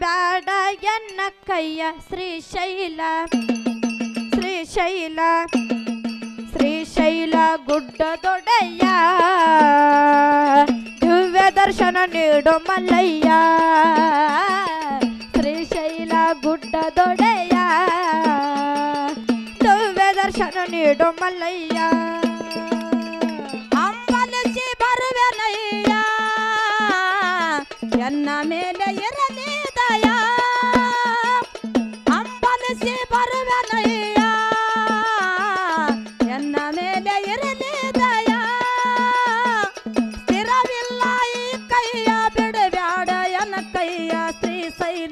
ಬೇಡ ಎನ್ನ ಕೈಯ ಶ್ರೀಶೈಲ ಶ್ರೀಶೈಲ ಶ್ರೀಶೈಲ ಗುಡ್ಡದೊಡೆಯ ದಿವ್ಯ ದರ್ಶನ ನೀಡು ಮಲ್ಲಯ್ಯ ಶ್ರೀಶೈಲ ಗುಡ್ಡದೊಡೆಯ ದಿವ್ಯ ದರ್ಶನ ನೀಡು ಮಲ್ಲಯ್ಯ ಅಂಬಲಿಸಿ ಬರುವೆನಯ್ಯ ಎನ್ನ ಮೇಲೆ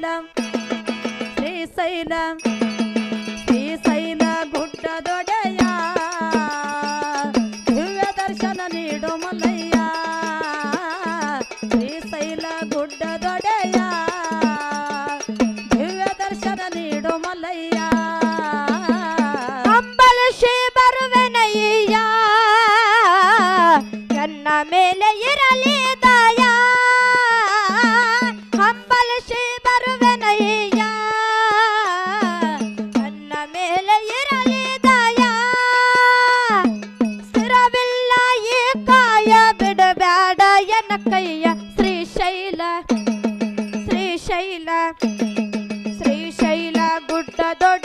శ్రీశైలం శ్రీశైలం don't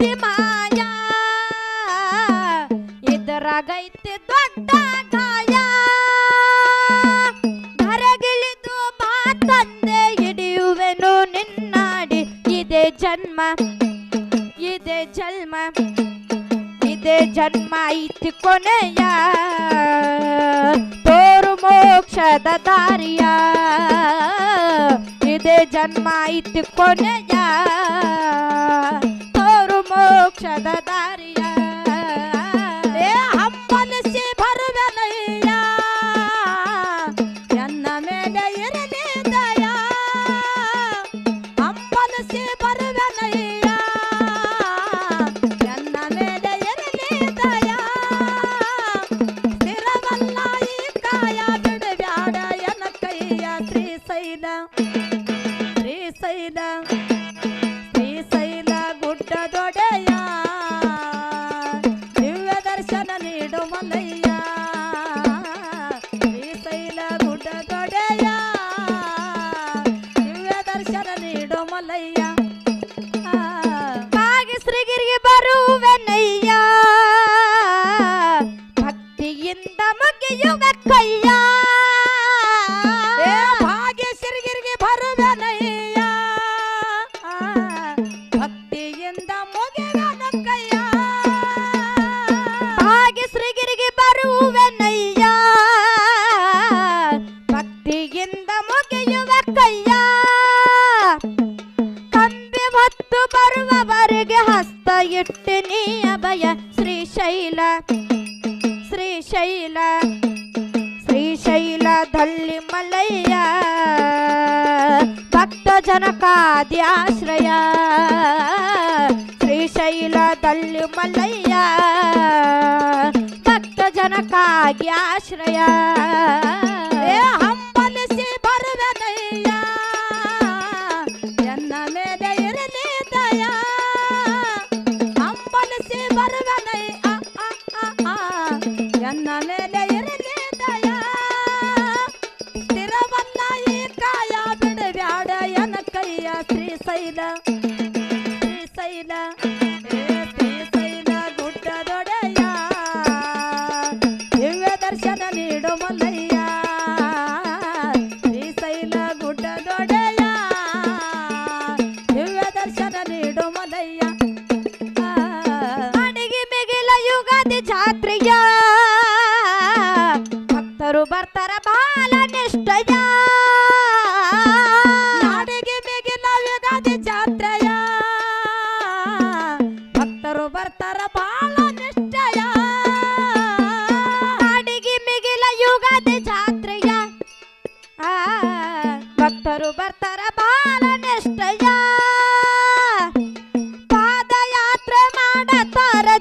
ಐತಿ ಮಾಯಾ. ಇದ್ರಾಗೈತಿ ದೊಡ್ಡ ಗಾಯ. ಹೊರಗಿಳಿದು ಮಾತಂದೆ ಹಿಡಿಯುವೆನು ನಿನ್ನಾಡಿ. ಇದೆ ಜನ್ಮ ಇದೆ ಜನ್ಮ ಇದೆ ಜನ್ಮ ಐತಿ ಕೊನೆಯ. ತೋರು ಮೋಕ್ಷದ ದಾರಿಯ. ಇದೆ ಜನ್ಮ ಐತಿ ಕೊನೆಯ. Cha-da-da-dee. ನೀ ಅಭಯ ಶ್ರೀಶೈಲ ಶ್ರೀಶೈಲ ಶ್ರೀಶೈಲದಲ್ಲಿ ಮಲಯ್ಯ ಭಕ್ತ ಜನಕಾದ್ಯಾಶ್ರಯ ಶ್ರೀಶೈಲದಲ್ಲಿ ಮಲಯ್ಯ ಭಕ್ತ ಜನಕಾದ್ಯಾಶ್ರಯ.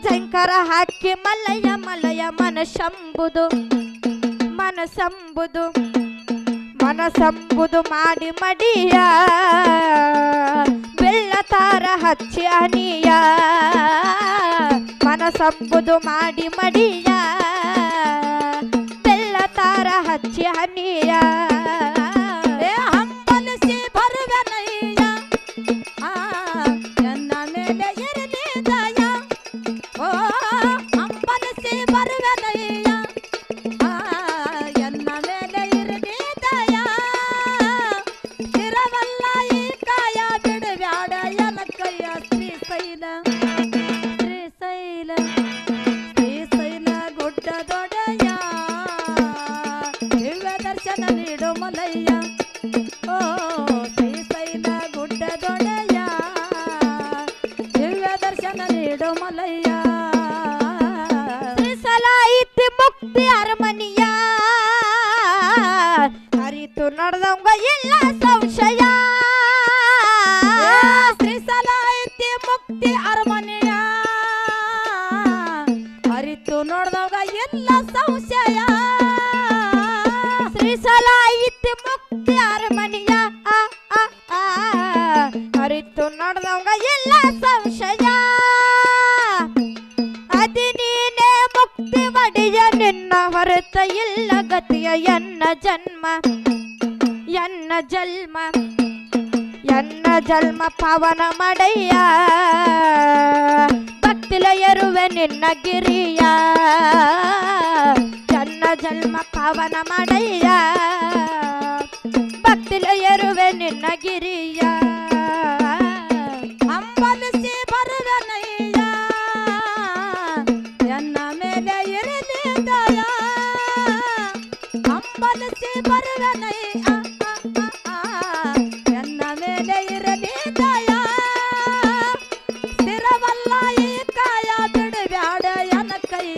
ಜಂಕರ ಹಾಕಿ ಮಲಯ ಮಲಯ ಮನಸಂಬುದು ಮನಸಂಬುದು ಮನಸಂಬುದು ಮಾಡಿ ಮಡಿಯ. ಬೆಳ್ಳತಾರ ಹಚ್ಚಿ ಅನಿಯ. ಮನಸಂಬುದು ಮಾಡಿ ಮಡಿಯ. ಬೆಳ್ಳತಾರ ಹಚ್ಚಿ ಹನಿಯ ಸಂಶಯ. ಐತಿ ಮುಕ್ತಿ ಅರಮನೆಯ. ಅರಿತು ನೋಡ್ದಾಗ ಎಲ್ಲ ಸಂಶಯ. ಶ್ರೀಸಲ ಮುಕ್ತಿ ಅರಮನಿಯ. ಎಲ್ಲ ಅರಿತು ನಡೆದಂಗ ಇಲ್ಲ ಸಂಶಯ. ಅದಿ ನೀನೇ ಮುಕ್ತಿ ಮಡಿಯ ನಿನ್ನ ಹೊರತ ಇಲ್ಲ ಜನ್ಮ. ಎನ್ನ ಜನ್ಮ ಎನ್ನ ಜನ್ಮ ಪವನ ಮಡೆಯ ಭಕ್ತಿಲ ಎರುವೆ ನಿನ್ನ ಗಿರಿಯ ಎನ್ನ ಜನ್ಮ ಪವನ ಮಡೆಯ ಭಕ್ತಿಲ ಎರುವೆ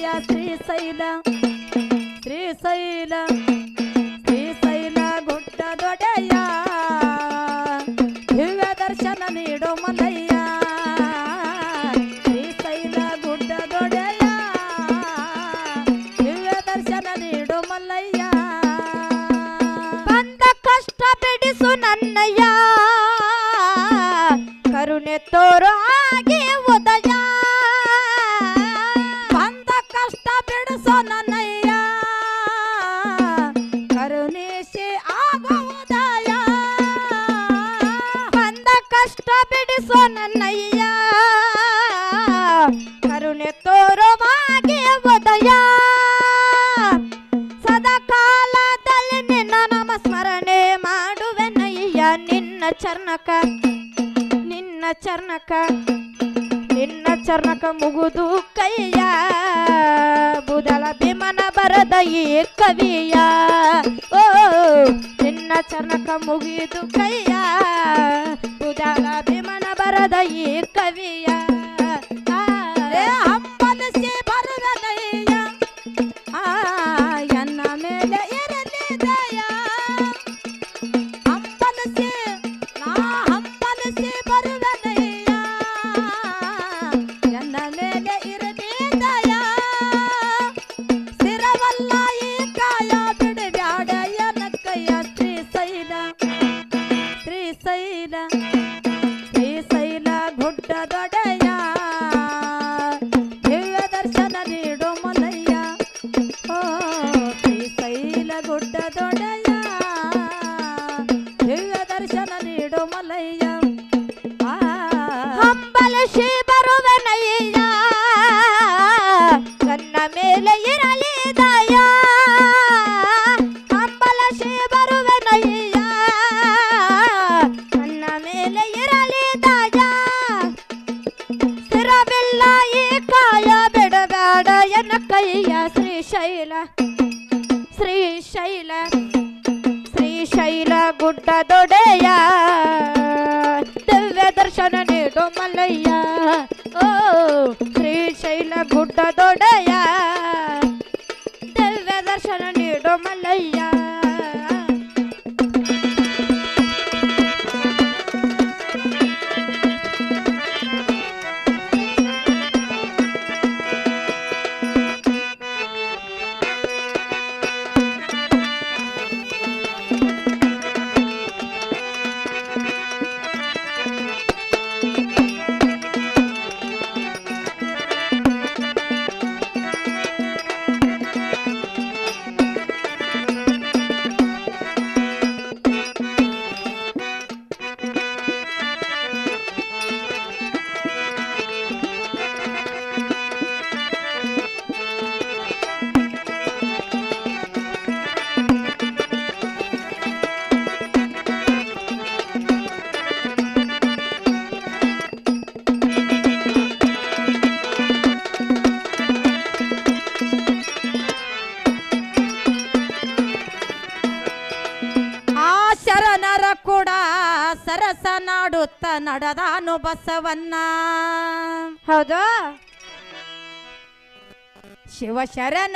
ಕೈಯ ಶ್ರೀಶೈಲ ಶ್ರೀಶೈಲ ಶ್ರೀಶೈಲ ಗುಡ್ಡ ದೊಡೆಯ ದಿವ್ಯ ದರ್ಶನ ನೀಡೋ ಮಲಯ್ಯ ಶ್ರೀಶೈಲ ಗುಡ್ಡ ದೊಡೆಯ ದಿವ್ಯ ದರ್ಶನ ನೀಡೋ ಮಲ್ಲಯ್ಯ. ಬಂದ ಕಷ್ಟ ಬಿಡಿಸು ನನ್ನಯ್ಯ. ಕರುಣೆ ತೋರು ಬಿಡಿಸು ನನ್ನಯ್ಯ ಕರುಣೆ ತೋರುವಾಗೆ ಉದಯ. ಸದಾ ಕಾಲದಲ್ಲಿ ನಿನ್ನ ನಮಸ್ಮರಣೆ ಮಾಡುವೆನಯ್ಯ. ನಿನ್ನ ಚರ್ಣಕ ನಿನ್ನ ಚರ್ಣಕ ನಿನ್ನ ಚರ್ಣಕ ಮುಗುದು ಕೈಯ. ಬುದಲ ಭೀಮನ ಬರದ ಈ ಕವಿಯ. ಓ, ನಿನ್ನ ಚರ್ಣಕ ಮುಗಿದು ಕೈಯ. மலையா? அம்பல ஸ்ரீபருவனையா கண்ண மேலே இரலிதாயா அம்பல ஸ்ரீபருவனையா கண்ண மேலே இரலிதாயா சிரவில்லாயே காய விடவேட என கையா ஸ்ரீசைல ஸ்ரீசைல ಗುಡ್ಡ ದೊಡೆಯ ದಿವ್ಯ ದರ್ಶನ ನೀಡು ಮಲ್ಲಯ್ಯ ಓ ಶ್ರೀಶೈಲ ಗುಡ್ಡ ದೊಡೆಯ ದಿವ್ಯ ನಾಡುತ್ತ ನಡೆದಾನು ಬಸವನ್ನ. ಹೌದು. ಶಿವ ಶರಣ